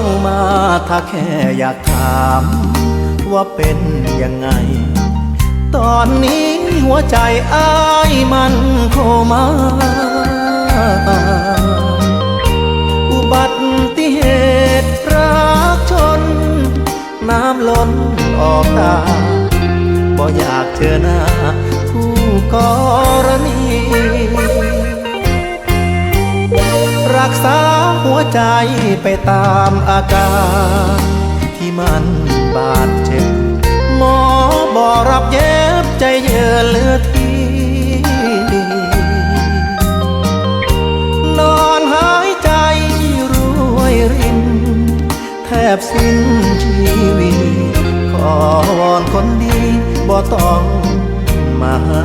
องมาถ้าแค่อยากถาม ว่าเป็นยังไง ตอนนี้หัวใจอ้ายมันโคม่าอุบัติเหตุรักชน น้ำล้นออกตาบ่อยากเจอหน้า ใจไปตามอาการ ที่มันบาดเจ็บ หมอบอรับเย็บใจเยือเหลือทีนอนหายใจรวยริน แทบสิ้นชีวิตขอวอนคนดีบ่ต้องมาหา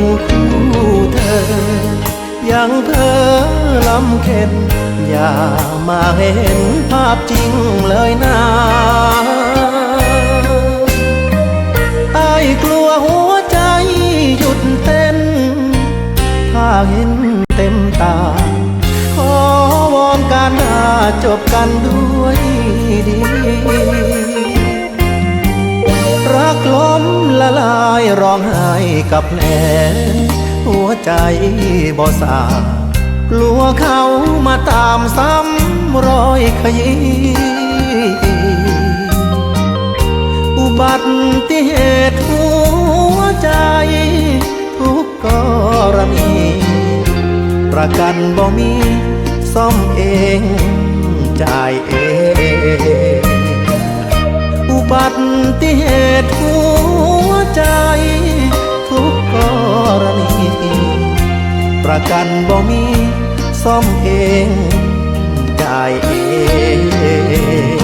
งคู่เธอ ยังเพ้อลำเค็นอย่ามาเห็นภาพจริงเลยนะไอ้กลัวหัวใจหยุดเต้น ถ้าเห็นเต็มตา ขอวอนการหาจบกันด้วยดี ละลายร้องไห้กับแผลหัวใจบ่สากลัวเขามาตามซ้ำรอยขยี้อุบัติเหตุหัวใจ ทุกกรณี ประกันบ่มีซ่อมเองจ่ายเอง อุบัติเหตุหัว ใจ ทุกกรณี ประกันบ่มีซ่อมเอง จ่ายเอง